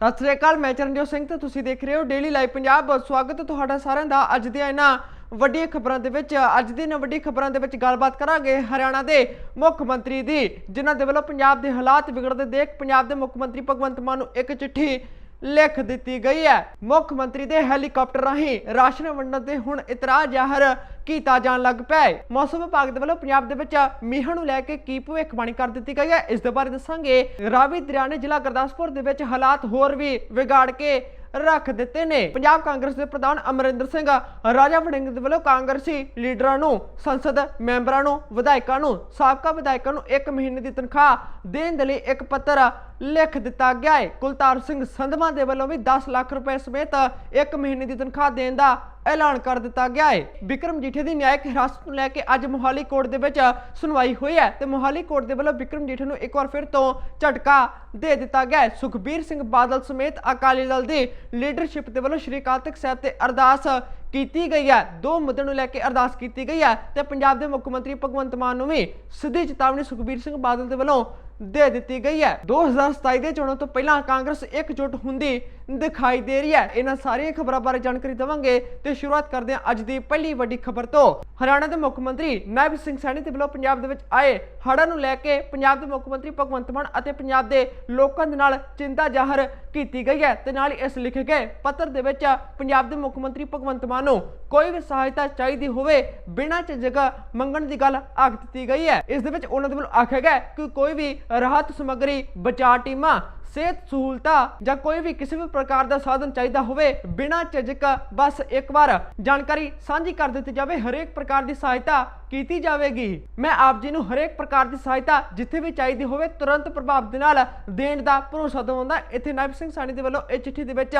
ਸਤਿ ਸ੍ਰੀ ਅਕਾਲ, ਮੈਂ ਚਰਨਜੋਤ ਸਿੰਘ ਤੇ ਤੁਸੀਂ ਦੇਖ ਰਹੇ ਹੋ ਡੇਲੀ ਲਾਈਵ ਪੰਜਾਬ ਸਵਾਗਤ ਹੈ ਤੁਹਾਡਾ ਸਾਰਿਆਂ ਦਾ ਅੱਜ ਦੀਆਂ ਇਹਨਾਂ ਵੱਡੀਆਂ ਖਬਰਾਂ ਦੇ ਵਿੱਚ। ਅੱਜ ਦੀ ਇਹਨਾਂ ਵੱਡੀ ਖਬਰਾਂ ਦੇ ਵਿੱਚ ਗੱਲਬਾਤ ਕਰਾਂਗੇ ਹਰਿਆਣਾ ਦੇ ਮੁੱਖ ਮੰਤਰੀ ਦੀ, ਜਿਨ੍ਹਾਂ ਦੇ ਵੱਲੋਂ ਪੰਜਾਬ ਦੇ ਹਾਲਾਤ ਵਿਗੜਦੇ ਦੇਖ ਪੰਜਾਬ ਦੇ ਮੁੱਖ ਮੰਤਰੀ ਭਗਵੰਤ ਮਾਨ ਨੂੰ ਇੱਕ ਚਿੱਠੀ ਲਿਖ ਦਿੱਤੀ ਗਈ ਹੈ। ਮੁੱਖ ਮੰਤਰੀ ਦੇ ਹੈਲੀਕਾਪਟਰ ਰਾਹੀਂ ਰਾਸ਼ਨ ਵੰਡਣ ਤੇ ਹੁਣ ਇਤਰਾਜ਼ ਜ਼ਾਹਰ ਕੀਤਾ ਜਾਣ ਲੱਗ ਪਿਆ ਹੈ। ਮੌਸਮ ਵਿਭਾਗ ਦੇ ਵੱਲੋਂ ਪੰਜਾਬ ਦੇ ਵਿੱਚ ਮੀਂਹ ਨੂੰ ਲੈ ਕੇ ਕੀ ਭਵਿੱਖਬਾਣੀ ਕਰ ਦਿੱਤੀ ਗਈ ਹੈ। ਇਸ ਦੇ ਬਾਰੇ ਦੱਸਾਂਗੇ। ਰਾਵੀ ਦਰਿਆ ਨੇ ਜ਼ਿਲ੍ਹਾ ਗੁਰਦਾਸਪੁਰ ਦੇ ਵਿੱਚ ਹਾਲਾਤ ਹੋਰ ਵੀ ਵਿਗਾੜ ਕੇ ਰੱਖ ਦਿੱਤੇ ਨੇ। ਪੰਜਾਬ ਕਾਂਗਰਸ ਦੇ ਪ੍ਰਧਾਨ ਅਮਰਿੰਦਰ ਸਿੰਘ, ਰਾਜਾ ਵੜਿੰਗ ਦੇ ਵੱਲੋਂ ਕਾਂਗਰਸੀ ਲੀਡਰਾਂ ਨੂੰ, ਸੰਸਦ ਮੈਂਬਰਾਂ ਨੂੰ, ਵਿਧਾਇਕਾਂ ਨੂੰ, ਸਾਬਕਾ ਵਿਧਾਇਕਾਂ ਨੂੰ 1 ਮਹੀਨੇ ਦੀ ਤਨਖਾਹ ਦੇਣ ਦੇ ਲਈ ਇੱਕ ਪੱਤਰ ਲਿਖ ਦਿੱਤਾ ਗਿਆ ਹੈ। ਕੁਲਤਾਰ ਸਿੰਘ ਸੰਧਵਾ ਦੇ ਵੱਲੋਂ ਵੀ 10 ਲੱਖ ਰੁਪਏ ਸਮੇਤ 1 ਮਹੀਨੇ ਦੀ ਤਨਖਾਹ ਦੇਣ ਦਾ ਐਲਾਨ ਕਰ ਦਿੱਤਾ ਗਿਆ ਹੈ। ਵਿਕਰਮ ਜੀਠੇ ਦੀ ਨਿਆਇਕ ਹਿਰਾਸਤ ਨੂੰ ਲੈ ਕੇ ਅੱਜ ਮੋਹਾਲੀ ਕੋਰਟ ਦੇ ਵਿੱਚ ਸੁਣਵਾਈ ਹੋਈ ਹੈ ਤੇ ਮੋਹਾਲੀ ਕੋਰਟ ਦੇ ਵੱਲੋਂ ਵਿਕਰਮ ਜੀਠੇ ਨੂੰ ਇੱਕ ਵਾਰ ਫਿਰ ਤੋਂ ਝਟਕਾ ਦੇ ਦਿੱਤਾ ਗਿਆ ਹੈ। ਸੁਖਬੀਰ ਸਿੰਘ ਬਾਦਲ ਸਮੇਤ ਅਕਾਲੀ ਦਲ ਦੀ ਲੀਡਰਸ਼ਿਪ ਦੇ ਵੱਲੋਂ ਸ਼੍ਰੀ ਅਕਾਲ ਤਖਤ ਸਾਹਿਬ ਤੇ ਅਰਦਾਸ ਕੀਤੀ ਗਈ ਹੈ। ਦੋ ਮੁੱਦਿਆਂ ਨੂੰ ਲੈ ਕੇ ਅਰਦਾਸ ਕੀਤੀ ਗਈ ਹੈ ਤੇ ਪੰਜਾਬ ਦੇ ਮੁੱਖ ਮੰਤਰੀ ਭਗਵੰਤ ਮਾਨ ਨੂੰ ਵੀ ਸਿੱਧੀ ਚੇਤਾਵਨੀ ਸੁਖਬੀਰ ਸਿੰਘ ਬਾਦਲ ਦੇ ਵੱਲੋਂ ਦੇ ਦਿੱਤੀ ਗਈ ਹੈ। 2027 ਦੇ ਚੋਣਾਂ ਤੋਂ ਪਹਿਲਾਂ ਕਾਂਗਰਸ ਇਕਜੁੱਟ ਹੁੰਦੀ ਦਿਖਾਈ ਦੇ ਰਹੀ ਹੈ। ਇਹਨਾਂ ਸਾਰੀਆਂ ਖਬਰਾਂ ਬਾਰੇ ਜਾਣਕਾਰੀ ਦੇਵਾਂਗੇ ਤੇ ਸ਼ੁਰੂਆਤ ਕਰਦੇ ਹਾਂ ਅੱਜ ਦੀ ਪਹਿਲੀ ਵੱਡੀ ਖਬਰ ਤੋਂ। ਹਰਿਆਣਾ ਦੇ ਮੁੱਖ ਮੰਤਰੀ ਨਾਇਬ ਸਿੰਘ ਸੈਣੀ ਦੇ ਵੱਲੋਂ ਪੰਜਾਬ ਦੇ ਵਿੱਚ ਆਏ ਹੜ੍ਹਾਂ ਨੂੰ ਲੈ ਕੇ ਪੰਜਾਬ ਦੇ ਮੁੱਖ ਮੰਤਰੀ ਭਗਵੰਤ ਮਾਨ ਅਤੇ ਪੰਜਾਬ ਦੇ ਲੋਕਾਂ ਦੇ ਨਾਲ ਚਿੰਤਾ ਜ਼ਾਹਰ ਕੀਤੀ ਗਈ ਹੈ ਤੇ ਨਾਲ ਹੀ ਇਸ ਲਿਖੇ ਗਏ ਪੱਤਰ ਦੇ ਵਿੱਚ ਪੰਜਾਬ ਦੇ ਮੁੱਖ ਮੰਤਰੀ ਭਗਵੰਤ ਮਾਨ ਨੂੰ ਕੋਈ ਵੀ ਸਹਾਇਤਾ ਚਾਹੀਦੀ ਹੋਵੇ ਬਿਨਾਂ ਝਿਜਕ ਮੰਗਣ ਦੀ ਗੱਲ ਆਖ ਦਿੱਤੀ ਗਈ ਹੈ। ਇਸ ਦੇ ਵਿੱਚ ਉਹਨਾਂ ਦੇ ਵੱਲੋਂ ਆਖਿਆ ਗਿਆ ਕਿ ਕੋਈ ਵੀ ਰਾਹਤ ਸਮੱਗਰੀ, ਬਚਾਅ ਟੀਮਾਂ, ਸਿਹਤ ਸਹੂਲਤਾਂ ਜਾਂ ਕੋਈ ਵੀ ਕਿਸੇ ਵੀ ਪ੍ਰਕਾਰ ਦਾ ਸਾਧਨ ਚਾਹੀਦਾ ਹੋਵੇ, ਬਿਨਾਂ ਝਿਜਕ ਬਸ ਇੱਕ ਵਾਰ ਜਾਣਕਾਰੀ ਸਾਂਝੀ ਕਰ ਦਿੱਤੀ ਜਾਵੇ, ਹਰੇਕ ਪ੍ਰਕਾਰ ਦੀ ਸਹਾਇਤਾ ਕੀਤੀ ਜਾਵੇਗੀ। ਮੈਂ ਆਪ ਜੀ ਨੂੰ ਹਰੇਕ ਪ੍ਰਕਾਰ ਦੀ ਸਹਾਇਤਾ ਜਿੱਥੇ ਵੀ ਚਾਹੀਦੀ ਹੋਵੇ, ਤੁਰੰਤ ਪ੍ਰਭਾਵ ਦੇ ਨਾਲ ਦੇਣ ਦਾ ਭਰੋਸਾ ਦਵਾਉਂਦਾ। ਇੱਥੇ ਨਾਇਬ ਸਿੰਘ ਸਾਨੀ ਦੇ ਵੱਲੋਂ ਇਹ ਚਿੱਠੀ ਦੇ ਵਿੱਚ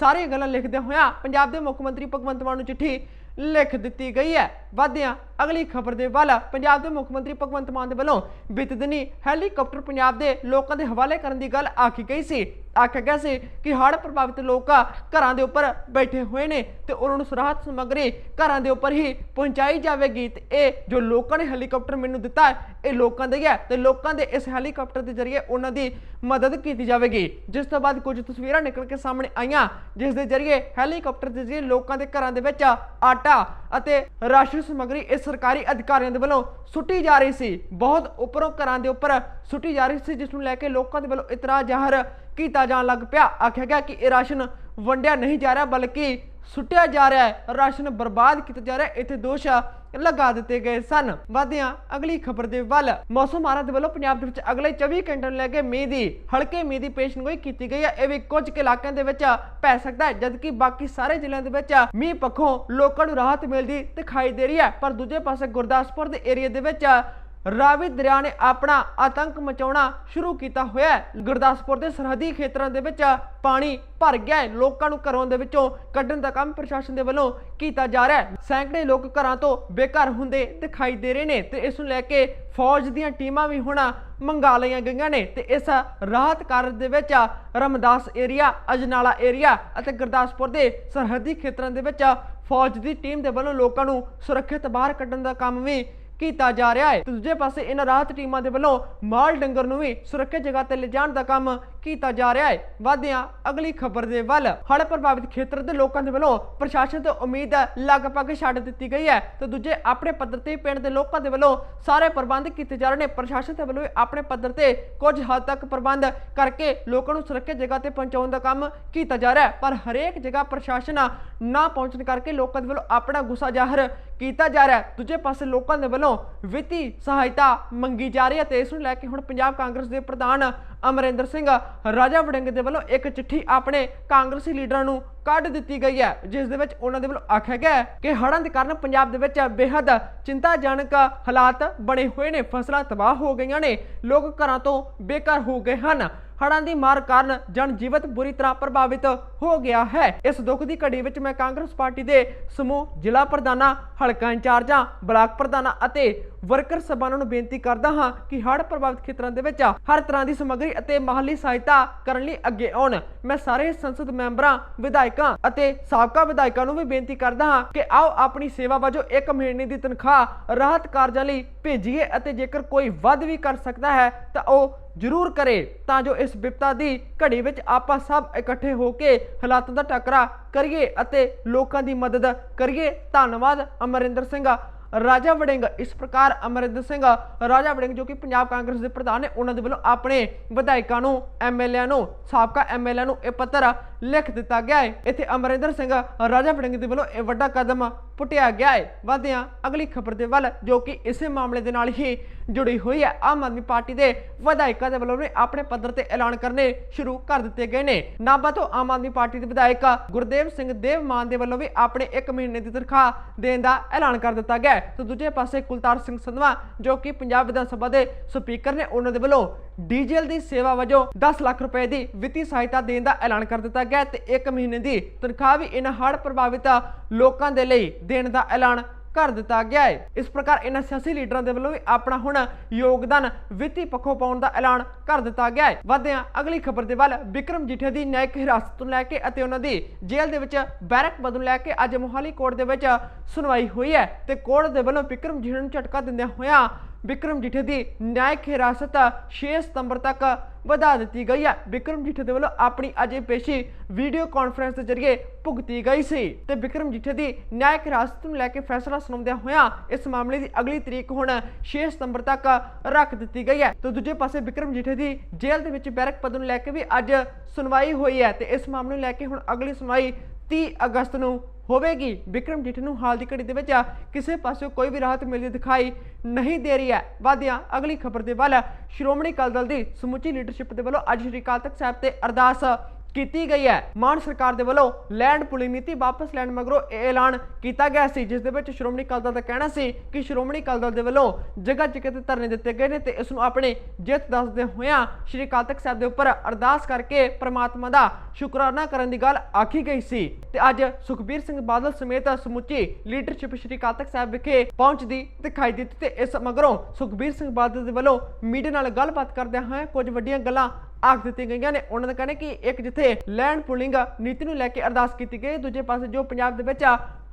ਸਾਰੀਆਂ ਗੱਲਾਂ ਲਿਖਦੇ ਹੋਇਆ ਪੰਜਾਬ ਦੇ ਮੁੱਖ ਮੰਤਰੀ ਭਗਵੰਤ ਮਾਨ ਨੂੰ ਚਿੱਠੀ ਲਿਖ ਦਿੱਤੀ ਗਈ ਹੈ। ਵਧਿਆਂ, ਅਗਲੀ ਖਬਰ ਦੇ ਵੱਲ ਪੰਜਾਬ ਦੇ ਮੁੱਖ ਮੰਤਰੀ ਭਗਵੰਤ ਮਾਨ ਦੇ ਵੱਲੋਂ ਬੀਤੇ ਦਿਨੀ ਹੈਲੀਕਾਪਟਰ ਪੰਜਾਬ ਦੇ ਲੋਕਾਂ ਦੇ ਹਵਾਲੇ ਕਰਨ ਦੀ ਗੱਲ ਆਖੀ ਗਈ ਸੀ। ਆਖਿਆ ਗਿਆ ਸੀ ਕਿ ਹੜ੍ਹ ਪ੍ਰਭਾਵਿਤ ਲੋਕ ਘਰਾਂ ਦੇ ਉੱਪਰ ਬੈਠੇ ਹੋਏ ਨੇ ਤੇ ਉਹਨਾਂ ਨੂੰ ਰਾਹਤ ਸਮੱਗਰੀ ਘਰਾਂ ਦੇ ਉੱਪਰ ਹੀ ਪਹੁੰਚਾਈ ਜਾਵੇਗੀ। ਤੇ ਇਹ ਜੋ ਲੋਕਾਂ ਨੇ ਹੈਲੀਕਾਪਟਰ ਮੈਨੂੰ ਦਿੱਤਾ ਇਹ ਲੋਕਾਂ ਦੇ ਹੈ ਤੇ ਲੋਕਾਂ ਦੇ ਇਸ ਹੈਲੀਕਾਪਟਰ ਦੇ ਜ਼ਰੀਏ ਉਹਨਾਂ ਦੀ ਮਦਦ ਕੀਤੀ ਜਾਵੇਗੀ। ਜਿਸ ਤੋਂ ਬਾਅਦ ਕੁਝ ਤਸਵੀਰਾਂ ਨਿਕਲ ਕੇ ਸਾਹਮਣੇ ਆਈਆਂ, ਜਿਸ ਦੇ ਜ਼ਰੀਏ ਹੈਲੀਕਾਪਟਰ ਦੇ ਜ਼ਰੀਏ ਲੋਕਾਂ ਦੇ ਘਰਾਂ ਦੇ ਵਿੱਚ ਆਟਾ ਅਤੇ ਰਾਸ਼ਨ ਸਮੱਗਰੀ ਇਹ ਸਰਕਾਰੀ ਅਧਿਕਾਰੀਆਂ ਦੇ ਵੱਲੋਂ ਸੁੱਟੀ ਜਾ ਰਹੀ ਸੀ। ਬਹੁਤ ਉੱਪਰੋਂ ਘਰਾਂ ਦੇ ਉੱਪਰ ਸੁੱਟੀ ਜਾ ਰਹੀ ਸੀ, ਜਿਸ ਨੂੰ ਲੈ ਕੇ ਲੋਕਾਂ ਦੇ ਵੱਲੋਂ ਇਤਰਾਜ਼ ਜ਼ਾਹਰ ਕੀਤਾ ਜਾਣ ਲੱਗ ਪਿਆ। ਆਖਿਆ ਗਿਆ ਕਿ ਇਹ ਰਾਸ਼ਨ ਵੰਡਿਆ ਨਹੀਂ ਜਾ ਰਿਹਾ, ਬਲਕਿ ਸੁੱਟਿਆ ਜਾ ਰਿਹਾ ਹੈ। ਰਾਸ਼ਨ ਬਰਬਾਦ ਕੀਤਾ ਜਾ ਰਿਹਾ ਇੱਥੇ ਦੋਸ਼ ਲਗਾ ਦਿੱਤੇ ਗਏ ਸਨ। ਵਧਿਆਂ, ਅਗਲੀ ਖਬਰ ਦੇ ਵੱਲ। ਮੌਸਮ ਮਾਰਾ ਦੇ ਵੱਲੋਂ ਪੰਜਾਬ ਦੇ ਵਿੱਚ ਅਗਲੇ 24 ਘੰਟੇ ਨੂੰ ਲੈ ਕੇ ਮੀਂਹ ਦੀ, ਹਲਕੇ ਮੀਂਹ ਦੀ ਪੇਸ਼ਨਗੋਈ ਕੀਤੀ ਗਈ ਹੈ। ਇਹ ਵੀ ਕੁਝ ਇਲਾਕਿਆਂ ਦੇ ਵਿੱਚ ਪੈ ਸਕਦਾ ਹੈ, ਜਦਕਿ ਬਾਕੀ ਸਾਰੇ ਜ਼ਿਲ੍ਹਿਆਂ ਦੇ ਵਿੱਚ ਮੀਂਹ ਪੱਖੋਂ ਲੋਕਾਂ ਨੂੰ ਰਾਹਤ ਮਿਲਦੀ ਦਿਖਾਈ ਦੇ ਰਹੀ ਹੈ। ਪਰ ਦੂਜੇ ਪਾਸੇ ਗੁਰਦਾਸਪੁਰ ਦੇ ਏਰੀਆ ਦੇ ਵਿੱਚ ਰਾਵੀ ਦਰਿਆ ਨੇ ਆਪਣਾ ਆਤੰਕ ਮਚਾਉਣਾ ਸ਼ੁਰੂ ਕੀਤਾ ਹੋਇਆ ਹੈ। ਗੁਰਦਾਸਪੁਰ ਦੇ ਸਰਹੱਦੀ ਖੇਤਰਾਂ ਦੇ ਵਿੱਚ ਪਾਣੀ ਭਰ ਗਿਆ ਹੈ। ਲੋਕਾਂ ਨੂੰ ਘਰੋਂ ਦੇ ਵਿੱਚੋਂ ਕੱਢਣ ਦਾ ਕੰਮ ਪ੍ਰਸ਼ਾਸਨ ਦੇ ਵੱਲੋਂ ਕੀਤਾ ਜਾ ਰਿਹਾ ਹੈ। ਸੈਂਕੜੇ ਲੋਕ ਘਰਾਂ ਤੋਂ ਬੇਘਰ ਹੁੰਦੇ ਦਿਖਾਈ ਦੇ ਰਹੇ ਨੇ ਤੇ ਇਸ ਨੂੰ ਲੈ ਕੇ ਫੌਜ ਦੀਆਂ ਟੀਮਾਂ ਵੀ ਹੁਣ ਮੰਗਾ ਲਈਆਂ ਗਈਆਂ ਨੇ ਤੇ ਇਸ ਰਾਹਤ ਕਾਰਜ ਦੇ ਵਿੱਚ ਰਮਦਾਸ ਏਰੀਆ ਅਜਨਾਲਾ ਏਰੀਆ ਅਤੇ ਗੁਰਦਾਸਪੁਰ ਦੇ ਸਰਹੱਦੀ ਖੇਤਰਾਂ ਦੇ ਵਿੱਚ ਫੌਜ ਦੀ ਟੀਮ ਦੇ ਵੱਲੋਂ ਲੋਕਾਂ ਨੂੰ ਸੁਰੱਖਿਅਤ ਬਾਹਰ ਕੱਢਣ ਦਾ ਕੰਮ ਵੀ ਕੀਤਾ ਜਾ ਰਿਹਾ ਹੈ। ਤੇ ਦੂਜੇ ਪਾਸੇ ਇਹਨਾਂ ਰਾਹਤ ਟੀਮਾਂ ਦੇ ਵੱਲੋਂ ਮਾਲ ਡੰਗਰ ਨੂੰ ਵੀ ਸੁਰੱਖਿਅਤ ਜਗ੍ਹਾ ਤੇ ਲਿਜਾਣ ਦਾ ਕੰਮ ਕੀਤਾ ਜਾ ਰਿਹਾ ਹੈ। ਵਾਧਿਆਂ ਅਗਲੀ ਖਬਰ ਦੇ ਵੱਲ। ਹੜ੍ਹ ਪ੍ਰਭਾਵਿਤ ਖੇਤਰ ਦੇ ਲੋਕਾਂ ਦੇ ਵੱਲੋਂ ਪ੍ਰਸ਼ਾਸਨ ਤੋਂ ਉਮੀਦ ਲਗਭਗ ਛੱਡ ਦਿੱਤੀ ਗਈ ਹੈ। ਤੇ ਦੂਜੇ ਆਪਣੇ ਪੱਧਰ ਤੇ ਪਿੰਡ ਦੇ ਲੋਕਾਂ ਦੇ ਵੱਲੋਂ ਸਾਰੇ ਪ੍ਰਬੰਧ ਕੀਤੇ ਜਾ ਰਹੇ ਨੇ। ਪ੍ਰਸ਼ਾਸਨ ਦੇ ਵੱਲੋਂ ਆਪਣੇ ਪੱਧਰ ਤੇ ਕੁਝ ਹੱਦ ਤੱਕ ਪ੍ਰਬੰਧ ਕਰਕੇ ਲੋਕਾਂ ਨੂੰ ਸੁਰੱਖਿਅਤ ਜਗ੍ਹਾ ਤੇ ਪਹੁੰਚਾਉਣ ਦਾ ਕੰਮ ਕੀਤਾ ਜਾ ਰਿਹਾ ਹੈ। ਪਰ ਹਰੇਕ ਜਗ੍ਹਾ ਪ੍ਰਸ਼ਾਸਨ ਨਾ ਪਹੁੰਚਣ ਕਰਕੇ ਲੋਕਾਂ ਦੇ ਵੱਲੋਂ ਆਪਣਾ ਗੁੱਸਾ ਜ਼ਾਹਰ ਕੀਤਾ ਜਾ ਰਿਹਾ ਹੈ। ਦੂਜੇ ਪਾਸੇ ਲੋਕਾਂ ਦੇ ਵੱਲੋਂ ਵਿੱਤੀ ਸਹਾਇਤਾ ਮੰਗੀ ਜਾ ਰਹੀ ਹੈ ਤੇ ਇਸ ਨੂੰ ਲੈ ਕੇ ਹੁਣ ਪੰਜਾਬ ਕਾਂਗਰਸ ਦੇ ਪ੍ਰਧਾਨ ਅਮਰਿੰਦਰ ਸਿੰਘ ਰਾਜਾ ਵੜਿੰਗ ਦੇ ਵੱਲੋਂ ਇੱਕ ਚਿੱਠੀ ਆਪਣੇ ਕਾਂਗਰਸੀ ਲੀਡਰਾਂ ਨੂੰ ਕੱਢ ਦਿੱਤੀ ਗਈ ਹੈ, ਜਿਸ ਦੇ ਵਿੱਚ ਉਹਨਾਂ ਦੇ ਵੱਲੋਂ ਆਖਿਆ ਗਿਆ ਕਿ ਹੜ੍ਹਾਂ ਦੇ ਕਾਰਨ ਪੰਜਾਬ ਦੇ ਵਿੱਚ ਬੇहद ਚਿੰਤਾਜਨਕ ਹਾਲਾਤ ਬਣੇ ਹੋਏ ਨੇ, ਫਸਲਾਂ ਤਬਾਹ ਹੋ ਗਈਆਂ ਨੇ, ਲੋਕ ਘਰਾਂ ਤੋਂ ਬੇਕਾਰ ਹੋ ਗਏ ਹਨ। ਹੜ੍ਹਾਂ ਦੀ ਮਾਰ ਕਾਰਨ ਜਨ ਜੀਵਤ ਬੁਰੀ ਤਰ੍ਹਾਂ ਪ੍ਰਭਾਵਿਤ ਹੋ ਗਿਆ ਹੈ। ਇਸ ਦੁੱਖ ਦੀ ਘੜੀ ਵਿੱਚ ਮੈਂ ਕਾਂਗਰਸ ਪਾਰਟੀ ਦੇ ਸਮੂਹ ਜ਼ਿਲ੍ਹਾ ਪ੍ਰਧਾਨਾਂ, ਹਲਕਾ ਇੰਚਾਰਜਾਂ, ਬਲਾਕ ਪ੍ਰਧਾਨਾਂ ਅਤੇ ਵਰਕਰ ਸਭਾਵਾਂ ਨੂੰ ਬੇਨਤੀ ਕਰਦਾ ਹਾਂ ਕਿ ਹੜ੍ਹ ਪ੍ਰਭਾਵਿਤ ਖੇਤਰਾਂ ਦੇ ਵਿੱਚ ਹਰ ਤਰ੍ਹਾਂ ਦੀ ਸਮੱਗਰੀ ਅਤੇ ਮਾਹਲੀ ਸਹਾਇਤਾ ਕਰਨ ਲਈ ਅੱਗੇ ਆਉਣ। ਮੈਂ ਸਾਰੇ ਸੰਸਦ ਮੈਂਬਰਾਂ, ਵਿਧਾਇਕ ਅਤੇ ਸਾਬਕਾ ਵਿਧਾਇਕਾਂ ਨੂੰ ਵੀ ਬੇਨਤੀ ਕਰਦਾ ਹਾਂ ਕਿ ਆਓ ਆਪਣੀ ਸੇਵਾ ਵਜੋਂ 1 ਮਹੀਨੇ ਦੀ ਤਨਖਾਹ ਰਾਹਤ ਕਾਰਜਾਂ ਲਈ ਭੇਜੀਏ ਅਤੇ ਜੇਕਰ ਕੋਈ ਵੱਧ ਵੀ ਕਰ ਸਕਦਾ ਹੈ ਤਾਂ ਉਹ ਜ਼ਰੂਰ ਕਰੇ ਤਾਂ ਜੋ ਇਸ ਵਿਪਤਾ ਦੀ ਘੜੀ ਵਿੱਚ ਆਪਾਂ ਸਭ ਇਕੱਠੇ ਹੋ ਕੇ ਹਾਲਾਤਾਂ ਦਾ ਟੱਕਰਾ ਕਰੀਏ ਅਤੇ ਲੋਕਾਂ ਦੀ ਮਦਦ ਕਰੀਏ। ਧੰਨਵਾਦ, ਅਮਰਿੰਦਰ ਸਿੰਘ। ਰਾਜਾ ਵੜਿੰਗ, ਇਸ ਪ੍ਰਕਾਰ ਅਮਰਿੰਦਰ ਸਿੰਘ, ਰਾਜਾ ਵੜਿੰਗ ਜੋ ਕਿ ਪੰਜਾਬ ਕਾਂਗਰਸ ਦੇ ਪ੍ਰਧਾਨ ਨੇ, ਉਹਨਾਂ ਦੇ ਵੱਲੋਂ ਆਪਣੇ ਵਿਧਾਇਕਾਂ ਨੂੰ ਐਮਐਲਏ ਨੂੰ, ਸਾਬਕਾ ਐਮਐਲਏ ਨੂੰ ਇਹ ਪੱਤਰ ਲਿਖ ਦਿੱਤਾ ਗਿਆ ਹੈ ਇੱਥੇ ਅਮਰਿੰਦਰ ਸਿੰਘ ਰਾਜਾ ਵੜਿੰਗ ਦੇ ਵੱਲੋਂ ਇਹ ਵੱਡਾ ਕਦਮ ਪੁੱਟਿਆ ਗਿਆ ਹੈ ਵਧਦੇ ਹਾਂ ਅਗਲੀ ਖਬਰ ਦੇ ਵੱਲ ਜੋ ਕਿ ਇਸੇ ਮਾਮਲੇ ਦੇ ਨਾਲ ਹੀ ਜੁੜੀ ਹੋਈ ਹੈ, ਆਮ ਆਦਮੀ ਪਾਰਟੀ ਦੇ ਵਿਧਾਇਕਾਂ ਦੇ ਵੱਲੋਂ ਵੀ ਆਪਣੇ ਪੱਧਰ ਤੇ ਐਲਾਨ ਕਰਨੇ ਸ਼ੁਰੂ ਕਰ ਦਿੱਤੇ ਗਏ ਨੇ। ਨਾਭਾ ਤੋਂ ਆਮ ਆਦਮੀ ਪਾਰਟੀ ਦੇ ਵਿਧਾਇਕ ਗੁਰਦੇਵ ਸਿੰਘ ਦੇਵ ਮਾਨ ਦੇ ਵੱਲੋਂ ਵੀ ਆਪਣੇ 1 ਮਹੀਨੇ ਦੀ ਤਨਖਾਹ ਦੇਣ ਦਾ ਐਲਾਨ ਕਰ ਦਿੱਤਾ ਗਿਆ ਹੈ ਤੇ ਦੂਜੇ ਪਾਸੇ ਕੁਲਤਾਰ ਸਿੰਘ ਸੰਧਵਾ ਜੋ ਕਿ ਪੰਜਾਬ ਵਿਧਾਨ ਸਭਾ ਦੇ ਸਪੀਕਰ ਨੇ, ਉਹਨਾਂ ਦੇ ਵੱਲੋਂ ਡੀਜ਼ਲ ਦੀ ਸੇਵਾ ਵਜੋਂ 10 ਲੱਖ ਰੁਪਏ ਦੀ ਵਿੱਤੀ ਸਹਾਇਤਾ ਦੇਣ ਦਾ ਐਲਾਨ ਕਰ ਦਿੱਤਾ ਗਿਆ ਹੈ ਤੇ 1 ਮਹੀਨੇ ਦੀ ਤਨਖਾਹ ਵੀ ਇਹਨਾਂ ਹੜ੍ਹ ਪ੍ਰਭਾਵਿਤ ਲੋਕਾਂ ਦੇ ਲਈ ਦੇਣ ਦਾ ਐਲਾਨ ਕਰ ਦਿੱਤਾ ਗਿਆ ਹੈ। ਇਸ ਪ੍ਰਕਾਰ ਇਹਨਾਂ ਸਿਆਸੀ ਲੀਡਰਾਂ ਦੇ ਵੱਲੋਂ ਵੀ ਆਪਣਾ ਹੁਣ ਯੋਗਦਾਨ ਵਿੱਤੀ ਪੱਖੋਂ ਪਾਉਣ ਦਾ ਐਲਾਨ ਕਰ ਦਿੱਤਾ ਗਿਆ ਹੈ। ਵਧਦੇ ਅਗਲੀ ਖਬਰ ਦੇ ਵੱਲ ਵਿਕਰਮ ਜੀਠੇ ਦੀ ਨਿਆਇਕ ਹਿਰਾਸਤ ਤੋਂ ਲੈ ਕੇ ਅਤੇ ਉਹਨਾਂ ਦੀ ਜੇਲ੍ਹ ਦੇ ਵਿੱਚ ਬੈਰਕ ਬਦਲ ਲੈ ਕੇ ਅੱਜ ਮੋਹਾਲੀ ਕੋਰਟ ਦੇ ਵਿੱਚ ਸੁਣਵਾਈ ਹੋਈ ਹੈ ਤੇ ਕੋਰਟ ਦੇ ਵੱਲੋਂ ਵਿਕਰਮ ਜੀਠੇ ਨੂੰ ਝਟਕਾ ਦਿੰਦਿਆਂ ਹੋਇਆਂ ਵਿਕਰਮ ਜੀਠੇ ਦੀ ਨਿਆਇਕ ਹਿਰਾਸਤ 6 ਸਤੰਬਰ ਤੱਕ ਵਧਾ ਦਿੱਤੀ ਗਈ ਹੈ। ਵਿਕਰਮ ਜੀਠੇ ਦੇ ਵੱਲੋਂ ਆਪਣੀ ਅਜੇ ਪੇਸ਼ੀ ਵੀਡੀਓ ਕਾਨਫਰੰਸ ਦੇ ਜ਼ਰੀਏ ਭੁਗਤੀ ਗਈ ਸੀ ਤੇ ਵਿਕਰਮ ਜੀਠੇ ਦੀ ਨਿਆਇਕ ਹਿਰਾਸਤ ਨੂੰ ਲੈ ਕੇ ਫੈਸਲਾ ਸੁਣਾਉਂਦਿਆਂ ਹੋਇਆਂ ਇਸ ਮਾਮਲੇ ਦੀ ਅਗਲੀ ਤਰੀਕ ਹੁਣ 6 ਸਤੰਬਰ ਤੱਕ ਰੱਖ ਦਿੱਤੀ ਗਈ ਹੈ। ਤੇ ਦੂਜੇ ਪਾਸੇ ਵਿਕਰਮ ਜੀਠੇ ਦੀ ਜੇਲ੍ਹ ਦੇ ਵਿੱਚ ਬੈਰਕ ਪਦ ਨੂੰ ਲੈ ਕੇ ਵੀ ਅੱਜ ਸੁਣਵਾਈ ਹੋਈ ਹੈ ਤੇ ਇਸ ਮਾਮਲੇ ਨੂੰ ਲੈ ਕੇ ਹੁਣ ਅਗਲੀ ਸੁਣਵਾਈ 30 ਅਗਸਤ ਨੂੰ ਹੋਵੇਗੀ। ਵਿਕਰਮ ਜੀਠੇ ਨੂੰ ਹਾਲ ਦੀ ਘੜੀ ਦੇ ਵਿੱਚ ਕਿਸੇ ਪਾਸੇ ਕੋਈ ਵੀ ਰਾਹਤ ਮਿਲਦੀ ਦਿਖਾਈ ਨਹੀਂ ਦੇ ਰਹੀ ਹੈ। ਵਾਦਿਆਂ ਅਗਲੀ ਖਬਰ ਦੇ ਵੱਲ ਸ਼੍ਰੋਮਣੀ ਅਕਾਲੀ ਦਲ ਦੀ ਸਮੁੱਚੀ ਲੀਡਰਸ਼ਿਪ ਦੇ ਵੱਲੋਂ ਅੱਜ ਸ਼੍ਰੀ ਅਕਾਲ ਤਖਤ ਸਾਹਿਬ ਤੇ ਅਰਦਾਸ ਕੀਤੀ ਗਈ ਹੈ। ਮਾਨ ਸਰਕਾਰ ਦੇ ਵੱਲੋਂ ਲੈਂਡ ਪੁਲਿੰਗ ਨੀਤੀ ਵਾਪਸ ਲੈਣ ਮਗਰੋਂ ਇਹ ਐਲਾਨ ਕੀਤਾ ਗਿਆ ਸੀ, ਜਿਸ ਦੇ ਵਿੱਚ ਸ਼੍ਰੋਮਣੀ ਅਕਾਲੀ ਦਲ ਦਾ ਕਹਿਣਾ ਸੀ ਕਿ ਸ਼੍ਰੋਮਣੀ ਅਕਾਲੀ ਦਲ ਦੇ ਵੱਲੋਂ ਜਗ੍ਹਾ ਜਗ੍ਹਾ ਤੇ ਧਰਨੇ ਦਿੱਤੇ ਗਏ ਨੇ ਤੇ ਇਸ ਨੂੰ ਆਪਣੀ ਜਿੱਤ ਦੱਸਦੇ ਹੋਇਆਂ ਸ਼੍ਰੀ ਅਕਾਲ ਤਖਤ ਸਾਹਿਬ ਦੇ ਉੱਪਰ ਅਰਦਾਸ ਕਰਕੇ ਪ੍ਰਮਾਤਮਾ ਦਾ ਸ਼ੁਕਰਾਨਾ ਕਰਨ ਦੀ ਗੱਲ ਆਖੀ ਗਈ ਸੀ। ਤੇ ਅੱਜ ਸੁਖਬੀਰ ਸਿੰਘ ਬਾਦਲ ਸਮੇਤ ਸਮੁੱਚੀ ਲੀਡਰਸ਼ਿਪ ਸ਼੍ਰੀ ਅਕਾਲ ਤਖਤ ਸਾਹਿਬ ਵਿਖੇ ਪਹੁੰਚਦੀ ਦਿਖਾਈ ਦਿੱਤੀ ਤੇ ਇਸ ਮਗਰੋਂ ਸੁਖਬੀਰ ਸਿੰਘ ਬਾਦਲ ਦੇ ਵੱਲੋਂ ਮੀਡੀਆ ਨਾਲ ਗੱਲਬਾਤ ਕਰਦਿਆਂ ਹੋਇਆਂ ਕੁਝ ਵੱਡੀਆਂ ਗੱਲਾਂ ਆਖ ਦਿੱਤੀਆਂ ਗਈਆਂ ਨੇ। ਉਹਨਾਂ ਦਾ ਕਹਿਣਾ ਕਿ ਇੱਕ ਜਿੱਥੇ ਲੈਂਡ ਪੁਲਿੰਗ ਨੀਤੀ ਨੂੰ ਲੈ ਕੇ ਅਰਦਾਸ ਕੀਤੀ ਗਈ, ਦੂਜੇ ਪਾਸੇ ਜੋ ਪੰਜਾਬ ਦੇ ਵਿੱਚ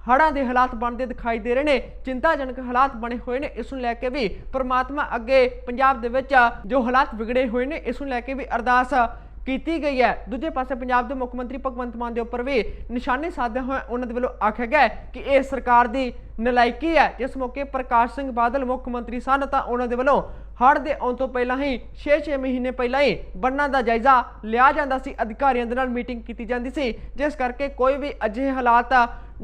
ਹੜ੍ਹਾਂ ਦੇ ਹਾਲਾਤ ਬਣਦੇ ਦਿਖਾਈ ਦੇ ਰਹੇ ਨੇ, ਚਿੰਤਾਜਨਕ ਹਾਲਾਤ ਬਣੇ ਹੋਏ ਨੇ। ਇਸ ਨੂੰ ਲੈ ਕੇ ਵੀ ਪ੍ਰਮਾਤਮਾ ਅੱਗੇ ਪੰਜਾਬ ਦੇ ਵਿੱਚ ਜੋ ਹਾਲਾਤ ਵਿਗੜੇ ਹੋਏ ਨੇ, ਇਸ ਨੂੰ ਲੈ ਕੇ ਵੀ ਅਰਦਾਸ ਕੀਤੀ ਗਈ ਹੈ। ਦੂਜੇ ਪਾਸੇ ਪੰਜਾਬ ਦੇ ਮੁੱਖ ਮੰਤਰੀ ਭਗਵੰਤ ਮਾਨ ਦੇ ਉੱਪਰ ਵੀ ਨਿਸ਼ਾਨੇ ਸਾਧਿਆ ਹੋਇਆ ਉਹਨਾਂ ਦੇ ਵੱਲੋਂ ਆਖਿਆ ਗਿਆ ਕਿ ਇਹ ਸਰਕਾਰ ਦੀ ਨਲਾਇਕੀ ਹੈ। ਜਿਸ ਮੌਕੇ ਪ੍ਰਕਾਸ਼ ਸਿੰਘ ਬਾਦਲ ਮੁੱਖ ਮੰਤਰੀ ਸਨ ਤਾਂ ਉਹਨਾਂ ਦੇ ਵੱਲੋਂ ਹੜ੍ਹ ਦੇ ਆਉਣ ਤੋਂ ਪਹਿਲਾਂ ਹੀ 6-6 ਮਹੀਨੇ ਪਹਿਲਾਂ ਹੀ ਬੰਨਾਂ ਦਾ ਜਾਇਜ਼ਾ ਲਿਆ ਜਾਂਦਾ ਸੀ। ਅਧਿਕਾਰੀਆਂ ਦੇ ਨਾਲ ਮੀਟਿੰਗ ਕੀਤੀ ਜਾਂਦੀ ਸੀ, ਜਿਸ ਕਰਕੇ ਕੋਈ ਵੀ ਅਜਿਹੇ ਹਾਲਾਤ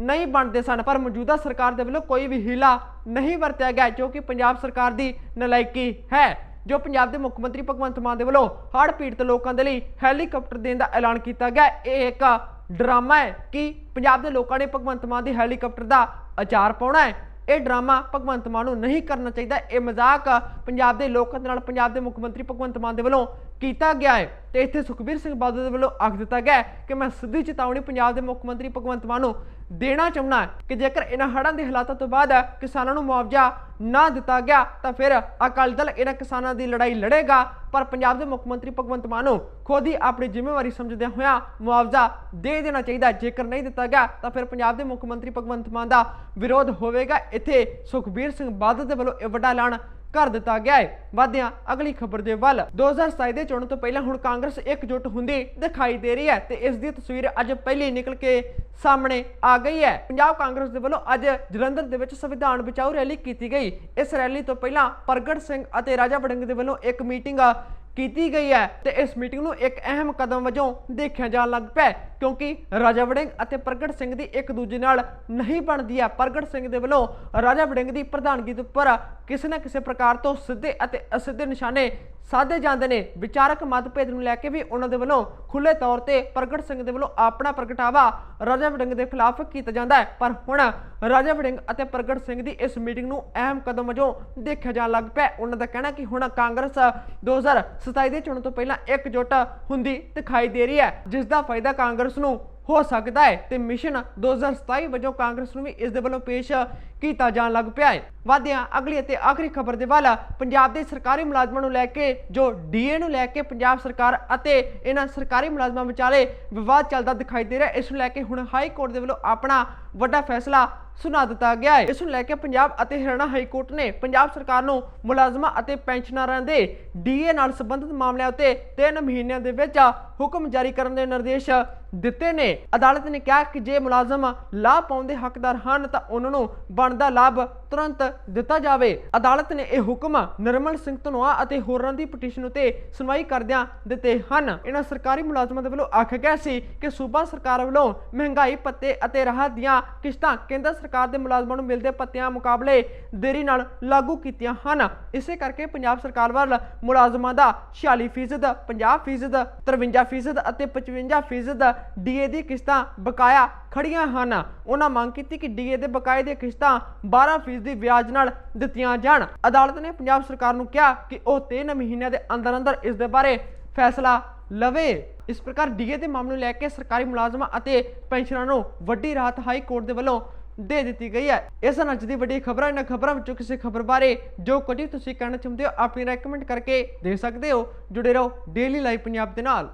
ਨਹੀਂ ਬਣਦੇ ਸਨ। ਪਰ ਮੌਜੂਦਾ ਸਰਕਾਰ ਦੇ ਵੱਲੋਂ ਕੋਈ ਵੀ ਹੀਲਾ ਨਹੀਂ ਵਰਤਿਆ ਗਿਆ, ਜੋ ਕਿ ਪੰਜਾਬ ਸਰਕਾਰ ਦੀ ਨਲਾਇਕੀ ਹੈ, ਜੋ ਪੰਜਾਬ ਦੇ ਮੁੱਖ ਮੰਤਰੀ ਭਗਵੰਤ ਮਾਨ ਦੇ ਵੱਲੋਂ ਹੜ੍ਹ ਪੀੜਤ ਲੋਕਾਂ ਦੇ ਲਈ ਹੈਲੀਕਾਪਟਰ ਦੇਣ ਦਾ ਐਲਾਨ ਕੀਤਾ ਗਿਆ। ਇਹ ਇੱਕ ਡਰਾਮਾ ਹੈ ਕਿ ਪੰਜਾਬ ਦੇ ਲੋਕਾਂ ਨੇ ਭਗਵੰਤ ਮਾਨ ਦੇ ਹੈਲੀਕਾਪਟਰ ਦਾ ਅਚਾਰ ਪਾਉਣਾ ਹੈ। ਇਹ ਡਰਾਮਾ ਭਗਵੰਤ ਮਾਨ ਨੂੰ ਨਹੀਂ ਕਰਨਾ ਚਾਹੀਦਾ। ਇਹ ਮਜ਼ਾਕ ਪੰਜਾਬ ਦੇ ਲੋਕਾਂ ਦੇ ਨਾਲ, ਪੰਜਾਬ ਦੇ ਮੁੱਖ ਮੰਤਰੀ ਭਗਵੰਤ ਮਾਨ ਦੇ ਵੱਲੋਂ ਕੀਤਾ ਗਿਆ ਹੈ। ਤੇ ਇੱਥੇ ਸੁਖਬੀਰ ਸਿੰਘ ਬਾਦਲ ਦੇ ਵੱਲੋਂ ਆਖ ਦਿੱਤਾ ਗਿਆ ਕਿ ਮੈਂ ਸਿੱਧੀ ਚੇਤਾਵਨੀ ਪੰਜਾਬ ਦੇ ਮੁੱਖ ਮੰਤਰੀ ਭਗਵੰਤ ਮਾਨ ਨੂੰ ਦੇਣਾ ਚਾਹੁੰਦਾ ਕਿ ਜੇਕਰ ਇਹਨਾਂ ਹੜ੍ਹਾਂ ਦੇ ਹਾਲਾਤਾਂ ਤੋਂ ਬਾਅਦ ਕਿਸਾਨਾਂ ਨੂੰ ਮੁਆਵਜ਼ਾ ਨਾ ਦਿੱਤਾ ਗਿਆ ਤਾਂ ਫਿਰ ਅਕਾਲੀ ਦਲ ਇਹਨਾਂ ਕਿਸਾਨਾਂ ਦੀ ਲੜਾਈ ਲੜੇਗਾ। ਪਰ ਪੰਜਾਬ ਦੇ ਮੁੱਖ ਮੰਤਰੀ ਭਗਵੰਤ ਮਾਨ ਨੂੰ ਖੁਦ ਹੀ ਆਪਣੀ ਜ਼ਿੰਮੇਵਾਰੀ ਸਮਝਦਿਆਂ ਹੋਇਆਂ ਮੁਆਵਜ਼ਾ ਦੇ ਦੇਣਾ ਚਾਹੀਦਾ ਜੇਕਰ ਨਹੀਂ ਦਿੱਤਾ ਗਿਆ ਤਾਂ ਫਿਰ ਪੰਜਾਬ ਦੇ ਮੁੱਖ ਮੰਤਰੀ ਭਗਵੰਤ ਮਾਨ ਦਾ ਵਿਰੋਧ ਹੋਵੇਗਾ। ਇੱਥੇ ਸੁਖਬੀਰ ਸਿੰਘ ਬਾਦਲ ਦੇ ਵੱਲੋਂ ਇਹ ਵੱਡਾ ਐਲਾਨ ਕਰ ਦਿੱਤਾ ਗਿਆ ਹੈ। ਵਾਦਿਆਂ ਅਗਲੀ ਖਬਰ ਦੇ ਵੱਲ। 2027 ਦੇ ਚੋਣ ਤੋਂ ਪਹਿਲਾਂ ਹੁਣ ਕਾਂਗਰਸ ਇਕਜੁੱਟ ਹੁੰਦੀ ਦਿਖਾਈ ਦੇ ਰਹੀ ਹੈ ਤੇ ਇਸ ਦੀ ਤਸਵੀਰ ਅੱਜ ਪਹਿਲੀ ਨਿਕਲ ਕੇ ਸਾਹਮਣੇ ਆ ਗਈ ਹੈ। ਪੰਜਾਬ ਕਾਂਗਰਸ ਦੇ ਵੱਲੋਂ ਅੱਜ ਜਲੰਧਰ ਦੇ ਵਿੱਚ ਸੰਵਿਧਾਨ ਬਚਾਓ ਰੈਲੀ ਕੀਤੀ ਗਈ। ਇਸ ਰੈਲੀ ਤੋਂ ਪਹਿਲਾਂ ਪ੍ਰਗਟ ਸਿੰਘ ਅਤੇ ਰਾਜਾ ਵੜਿੰਗ ਦੇ ਵੱਲੋਂ ਇੱਕ ਮੀਟਿੰਗ ਕੀਤੀ ਗਈ ਹੈ ਤੇ ਇਸ ਮੀਟਿੰਗ ਨੂੰ ਇੱਕ ਅਹਿਮ ਕਦਮ ਵਜੋਂ ਦੇਖਿਆ ਜਾਣ ਲੱਗ ਪਿਆ ਕਿਉਂਕਿ ਰਾਜਾ ਵੜਿੰਗ ਅਤੇ ਪ੍ਰਗਟ ਸਿੰਘ ਦੀ ਇੱਕ ਦੂਜੇ ਨਾਲ ਨਹੀਂ ਬਣਦੀ ਹੈ। ਪ੍ਰਗਟ ਸਿੰਘ ਦੇ ਵੱਲੋਂ ਰਾਜਾ ਵੜਿੰਗ ਦੀ ਪ੍ਰਧਾਨਗੀ ਦੇ ਉੱਪਰ ਕਿਸੇ ਨਾ ਕਿਸੇ ਪ੍ਰਕਾਰ ਤੋਂ ਸਿੱਧੇ ਅਤੇ ਅਸਿੱਧੇ ਨਿਸ਼ਾਨੇ ਸਾਧੇ ਜਾਂਦੇ ਨੇ। ਵਿਚਾਰਕ ਮਤਭੇਦ ਨੂੰ ਲੈ ਕੇ ਵੀ ਉਹਨਾਂ ਦੇ ਵੱਲੋਂ ਖੁੱਲੇ ਤੌਰ ਤੇ ਪ੍ਰਗਟ ਸਿੰਘ ਦੇ ਵੱਲੋਂ ਆਪਣਾ ਪ੍ਰਗਟਾਵਾ ਰਾਜਾ ਵੜਿੰਗ ਦੇ ਖਿਲਾਫ ਕੀਤਾ ਜਾਂਦਾ ਹੈ। ਪਰ ਹੁਣ ਰਾਜਾ ਵੜਿੰਗ ਅਤੇ ਪ੍ਰਗਟ ਸਿੰਘ ਦੀ ਇਸ ਮੀਟਿੰਗ ਨੂੰ ਅਹਿਮ ਕਦਮ ਵਜੋਂ ਦੇਖਿਆ ਜਾਣ ਲੱਗ ਪਿਆ। ਉਹਨਾਂ ਦਾ ਕਹਿਣਾ ਕਿ ਹੁਣ ਕਾਂਗਰਸ 2027 ਦੇ ਚੋਣ ਤੋਂ ਪਹਿਲਾਂ ਇਕਜੁੱਟ ਹੁੰਦੀ ਦਿਖਾਈ ਦੇ ਰਹੀ ਹੈ, ਜਿਸ ਦਾ ਫਾਇਦਾ ਕਾਂਗਰਸ ਨੂੰ ਹੋ ਸਕਦਾ ਹੈ ਤੇ ਮਿਸ਼ਨ 2027 ਵਜੋਂ ਕਾਂਗਰਸ ਨੂੰ ਵੀ ਇਸ ਦੇ ਵੱਲੋਂ ਪੇਸ਼ ਕੀਤਾ ਜਾਣ ਲੱਗ ਪਿਆ ਹੈ। ਵਾਦਿਆਂ ਅਗਲੀ ਅਤੇ ਆਖਰੀ ਖਬਰ ਦੇ ਵੱਲ ਪੰਜਾਬ ਦੇ ਸਰਕਾਰੀ ਮੁਲਾਜ਼ਮਾਂ ਨੂੰ ਲੈ ਕੇ, ਜੋ ਡੀਏ ਨੂੰ ਲੈ ਕੇ ਪੰਜਾਬ ਸਰਕਾਰ ਅਤੇ ਇਹਨਾਂ ਸਰਕਾਰੀ ਮੁਲਾਜ਼ਮਾਂ ਵਿਚਾਲੇ ਵਿਵਾਦ ਚੱਲਦਾ ਦਿਖਾਈ ਦੇ ਰਿਹਾ ਇਸ ਨੂੰ ਲੈ ਕੇ ਹੁਣ ਹਾਈ ਕੋਰਟ ਦੇ ਵੱਲੋਂ ਆਪਣਾ ਵੱਡਾ ਫੈਸਲਾ ਸੁਣਾ ਦਿੱਤਾ ਗਿਆ ਹੈ। ਇਸ ਨੂੰ ਲੈ ਕੇ ਪੰਜਾਬ ਅਤੇ ਹਰਿਆਣਾ ਹਾਈ ਕੋਰਟ ਨੇ ਪੰਜਾਬ ਸਰਕਾਰ ਨੂੰ ਮੁਲਾਜ਼ਮਾਂ ਅਤੇ ਪੈਨਸ਼ਨਰਾਂ ਦੇ ਡੀਏ ਨਾਲ ਸੰਬੰਧਿਤ ਮਾਮਲਿਆਂ ਉੱਤੇ 3 ਮਹੀਨਿਆਂ ਦੇ ਵਿੱਚ ਹੁਕਮ ਜਾਰੀ ਕਰਨ ਦੇ ਨਿਰਦੇਸ਼ ਦਿੱਤੇ ਨੇ। ਅਦਾਲਤ ਨੇ ਕਿਹਾ ਕਿ ਜੇ ਮੁਲਾਜ਼ਮ ਲਾਭ ਪਾਉਣ ਦੇ ਹੱਕਦਾਰ ਹਨ ਤਾਂ ਉਹਨਾਂ ਨੂੰ ਬਣਦਾ ਲਾਭ ਤੁਰੰਤ ਦਿੱਤਾ ਜਾਵੇ। ਅਦਾਲਤ ਨੇ ਇਹ ਹੁਕਮ ਨਿਰਮਲ ਸਿੰਘ ਧਨੋਆ ਅਤੇ ਹੋਰਾਂ ਦੀ ਪਟੀਸ਼ਨ ਉਤੇ ਸੁਣਵਾਈ ਕਰਦਿਆਂ ਦਿੱਤੇ ਹਨ। ਇਹਨਾਂ ਸਰਕਾਰੀ ਮੁਲਾਜ਼ਮਾਂ ਦੇ ਵੱਲੋਂ ਆਖਿਆ ਗਿਆ ਸੀ ਕਿ ਸੂਬਾ ਸਰਕਾਰ ਵੱਲੋਂ ਮਹਿੰਗਾਈ ਪੱਤੇ ਅਤੇ ਰਾਹਤ ਦੀਆਂ ਕਿਸ਼ਤਾਂ ਕੇਂਦਰ ਸਰਕਾਰ ਦੇ ਮੁਲਾਜ਼ਮਾਂ ਨੂੰ ਮਿਲਦੇ ਪੱਤਿਆਂ ਮੁਕਾਬਲੇ ਦੇਰੀ ਨਾਲ ਲਾਗੂ ਕੀਤੀਆਂ ਹਨ। ਇਸੇ ਕਰਕੇ ਪੰਜਾਬ ਸਰਕਾਰ ਵੱਲ ਮੁਲਾਜ਼ਮਾਂ ਦਾ 46% 50% 53% ਅਤੇ 55% ਡੀਏ ਦੀ ਕਿਸ਼ਤਾਂ ਬਕਾਇਆ ਖੜੀਆਂ ਹਨ। ਉਹਨਾਂ ਮੰਗ ਕੀਤੀ ਕਿ ਡੀਏ ਦੇ ਬਕਾਏ ਦੀਆਂ ਕਿਸ਼ਤਾਂ 12% ਵਿਆਜ ਨਾਲ ਦਿੱਤੀਆਂ ਜਾਣ। ਅਦਾਲਤ ਨੇ ਪੰਜਾਬ ਸਰਕਾਰ ਨੂੰ ਕਿਹਾ ਕਿ ਉਹ 3 ਮਹੀਨਿਆਂ ਦੇ ਅੰਦਰ ਅੰਦਰ ਇਸ ਦੇ ਬਾਰੇ ਫੈਸਲਾ ਲਵੇ। ਇਸ ਪ੍ਰਕਾਰ ਡੀਏ ਦੇ ਮਾਮਲੇ ਨੂੰ ਲੈ ਕੇ ਸਰਕਾਰੀ ਮੁਲਾਜ਼ਮਾਂ ਅਤੇ ਪੈਨਸ਼ਨਰਾਂ ਨੂੰ ਵੱਡੀ ਰਾਹਤ ਹਾਈ ਕੋਰਟ ਦੇ ਵੱਲੋਂ ਦੇ ਦਿੱਤੀ ਗਈ ਹੈ। ਇਸ ਨਾਲ ਅੱਜ ਦੀ ਵੱਡੀ ਖਬਰਾਂ ਇਹਨਾਂ ਖਬਰਾਂ ਵਿੱਚੋਂ ਕਿਸੇ ਖਬਰ ਬਾਰੇ ਜੋ ਕੁਝ ਵੀ ਤੁਸੀਂ ਕਹਿਣਾ ਚਾਹੁੰਦੇ ਹੋ ਆਪਣੀ ਰეკਮੈਂਡ ਕਰਕੇ ਦੇ ਸਕਦੇ ਹੋ। ਜੁੜੇ ਰਹੋ ਡੇਲੀ ਲਾਈਵ ਪੰਜਾਬ ਦੇ ਨਾਲ।